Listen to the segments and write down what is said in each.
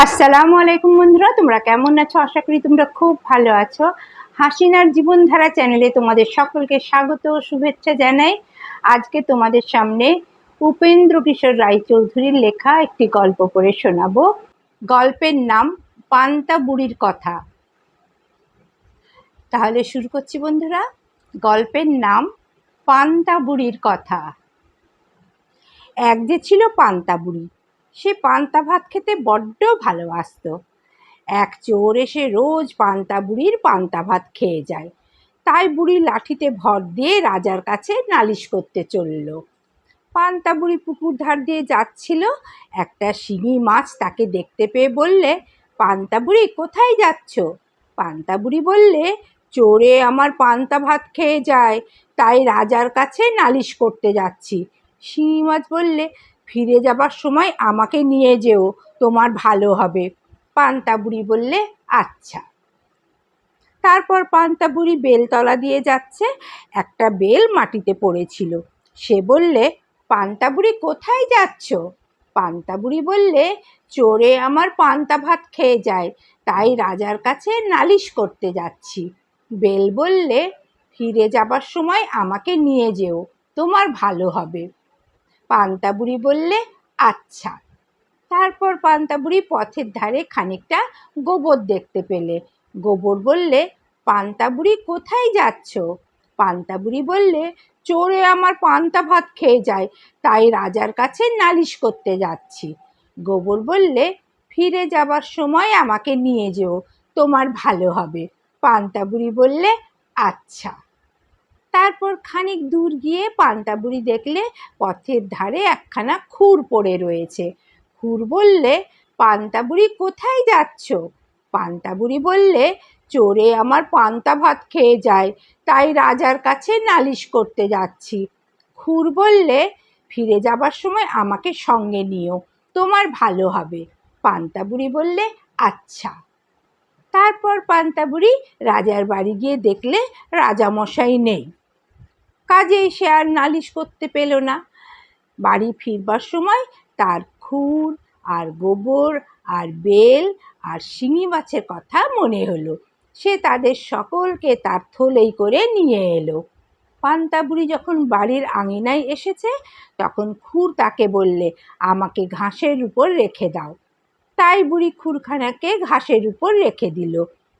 আসসালামু আলাইকুম বন্ধুরা, তোমরা কেমন আছো? আশা করি তোমরা খুব ভালো আছো। হাসিনার জীবনধারা চ্যানেলে তোমাদের সকলকে স্বাগত ও শুভেচ্ছা জানাই। আজকে তোমাদের সামনে উপেন্দ্র কিশোর রায়চৌধুরীর লেখা একটি গল্প পড়ে শোনাবো। গল্পের নাম পান্তা বুড়ির কথা। তাহলে শুরু করছি বন্ধুরা। গল্পের নাম পান্তা বুড়ির কথা। এক যে ছিল পান্তা বুড়ি সে পান্তা ভাত খেতে বড্ড ভালোবাসত। এক চোর এসে রোজ পান্তা বুড়ির পান্তা ভাত খেয়ে যায়। তাই বুড়ি লাঠিতে ভর দিয়ে রাজার কাছে নালিশ করতে চলল। পান্তা বুড়ি পুকুর ধার দিয়ে যাচ্ছিল। একটা শিঙি মাছ তাকে দেখতে পেয়ে বললে, পান্তা বুড়ি, কোথায় যাচ্ছ? পান্তা বুড়ি বললে, চোরে আমার পান্তা ভাত খেয়ে যায়, তাই রাজার কাছে নালিশ করতে যাচ্ছি। শিঙি মাছ বললে ফিরে যাবার সময় আমাকে নিয়ে যেও, তোমার ভালো হবে। পান্তা বুড়ি বললে আচ্ছা। তারপর পান্তা বুড়ি বেলতলা দিয়ে যাচ্ছে, একটা বেল মাটিতে পড়েছিল। সে বললে পান্তা বুড়ি কোথায় যাচ্ছ? পান্তা বুড়ি বললে, চোরে আমার পান্তা ভাত খেয়ে যায়, তাই রাজার কাছে নালিশ করতে যাচ্ছি। বেল বললে, ফিরে যাবার সময় আমাকে নিয়ে যেও, তোমার ভালো হবে। পান্তা বুড়ি বললে আচ্ছা। তারপর পান্তা বুড়ি পথের ধারে খানিকটা গোবর দেখতে পেলে। গোবর বললে পান্তা বুড়ি কোথায় যাচ্ছ? পান্তা বুড়ি বললে, চোরে আমার পান্তা ভাত খেয়ে যায়, তাই রাজার কাছে নালিশ করতে যাচ্ছি। গোবর বললে, ফিরে যাবার সময় আমাকে নিয়ে যেও, তোমার ভালো হবে। পান্তা বুড়ি বললে আচ্ছা। তারপর খানিক দূর গিয়ে পান্তা বুড়ি দেখলে পথের ধারে একখানা খুর পড়ে রয়েছে। খুর বললে, পান্তা বুড়ি, কোথায় যাচ্ছ? পান্তা বুড়ি বললে, চোরে আমার পান্তা ভাত খেয়ে যায়, তাই রাজার কাছে নালিশ করতে যাচ্ছি। খুর বললে, ফিরে যাবার সময় আমাকে সঙ্গে নিও, তোমার ভালো হবে। পান্তা বুড়ি বললে আচ্ছা। তারপর পান্তা বুড়ি রাজার বাড়ি গিয়ে দেখলে রাজামশাই নেই। কাজেই সে আর নালিশ করতে পেল না। বাড়ি ফিরবার সময় তার খুর আর গোবর আর বেল আর শিঙি মাছের কথা মনে হলো। সে তাদের সকলকে তার থলেই করে নিয়ে এলো। পান্তা বুড়ি যখন বাড়ির আঙিনায় এসেছে, তখন খুর তাকে বললে, আমাকে ঘাসের উপর রেখে দাও। তাই বুড়ি খুরখানাকে ঘাসের উপর রেখে দিল।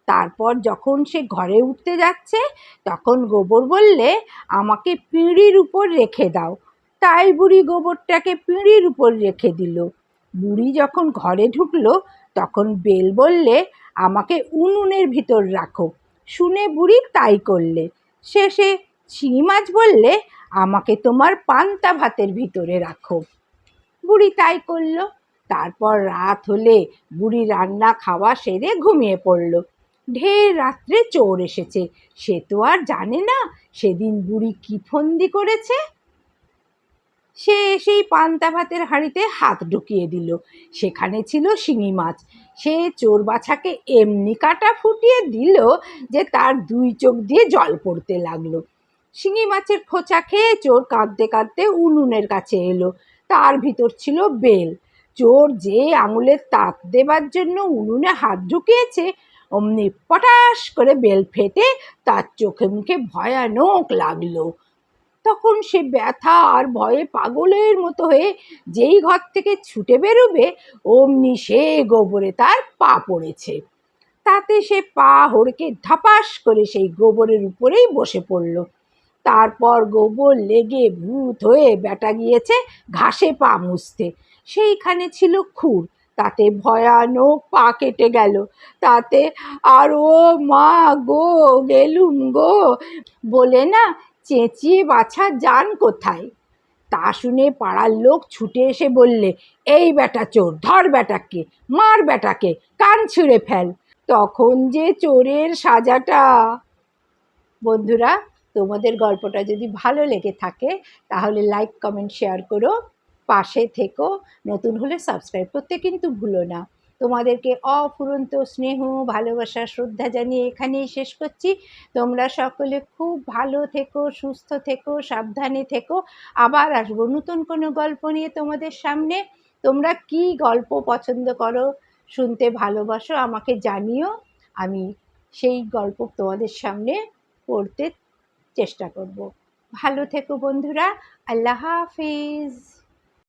তারপর যখন সে ঘরে উঠতে যাচ্ছে, তখন গোবর বললে, আমাকে পিঁড়ির উপর রেখে দাও। তাই বুড়ি গোবরটাকে পিঁড়ির উপর রেখে দিল। বুড়ি যখন ঘরে ঢুকলো, তখন বেল বললে, আমাকে উনুনের ভিতর রাখো। শুনে বুড়ি তাই করলে। শেষে শিঙি মাছ বললে, আমাকে তোমার পান্তা ভাতের ভিতরে রাখো। বুড়ি তাই করল। তারপর রাত হলে বুড়ি রান্না খাওয়া সেরে ঘুমিয়ে পড়ল। ঢের রাত্রে চোর এসেছে। সে তো আর জানে না সেদিন বুড়ি কি ফন্দি করেছে। সে সেই পান্তা ভাতের হাঁড়িতে হাত ঢুকিয়ে দিল। সেখানে ছিল শিঙি মাছ। সে চোর বাছাকে এমনি কাটা ফুটিয়ে দিল যে তার দুই চোখ দিয়ে জল পড়তে লাগল। শিঙি মাছের খোঁচা খেয়ে চোর কাঁদতে কাঁদতে উনুনের কাছে এলো। তার ভিতর ছিল বেল। চোর যে আঙুলের তাপ দেবার জন্য উনুনে হাত ঢুকিয়েছে অমনি পটাশ করে বেল ফেটে তার চোখে মুখে ভয়ানক লাগল। তখন সে ব্যথা আর ভয়ে পাগলের মতো হয়ে যেই ঘর থেকে ছুটে বেরোবে, অমনি সে গোবরে তার পা পড়েছে। তাতে সে পা হড়কে ধপাস করে সেই গোবরের উপরেই বসে পড়ল। তারপর গোবর লেগে ভূত হয়ে বেটা গিয়েছে ঘাসে পা মুছতে। সেইখানে ছিল খুর। তাতে ভয়ানক পা কেটে গেল। তাতে আর ও মা গো, গেলুম গো। বলে, না চেঁচিয়ে বাছা যান কোথায়? তা শুনে পাড়ার লোক ছুটে এসে বললে, এই বেটা চোর, ধর বেটাকে, মার বেটাকে, কান ছুঁড়ে ফেল। তখন যে চোরের সাজাটা। বন্ধুরা, তোমাদের গল্পটা যদি ভালো লেগে থাকে, তাহলে লাইক কমেন্ট শেয়ার করো। পাশে থেকো, নতুন হলে সাবস্ক্রাইব করতে কিন্তু ভুলো না। তোমাদেরকে অফুরন্ত স্নেহ, ভালোবাসা, শ্রদ্ধা জানিয়ে এখানেই শেষ করছি। তোমরা সকলে খুব ভালো থেকো, সুস্থ থেকো, সাবধানে থেকো। আবার আসব নতুন কোনো গল্প নিয়ে তোমাদের সামনে। তোমরা কি গল্প পছন্দ করো, শুনতে ভালোবাসো আমাকে জানিও। আমি সেই গল্প তোমাদের সামনে পড়তে চেষ্টা করব। ভালো থেকো বন্ধুরা, আল্লাহ হাফিজ।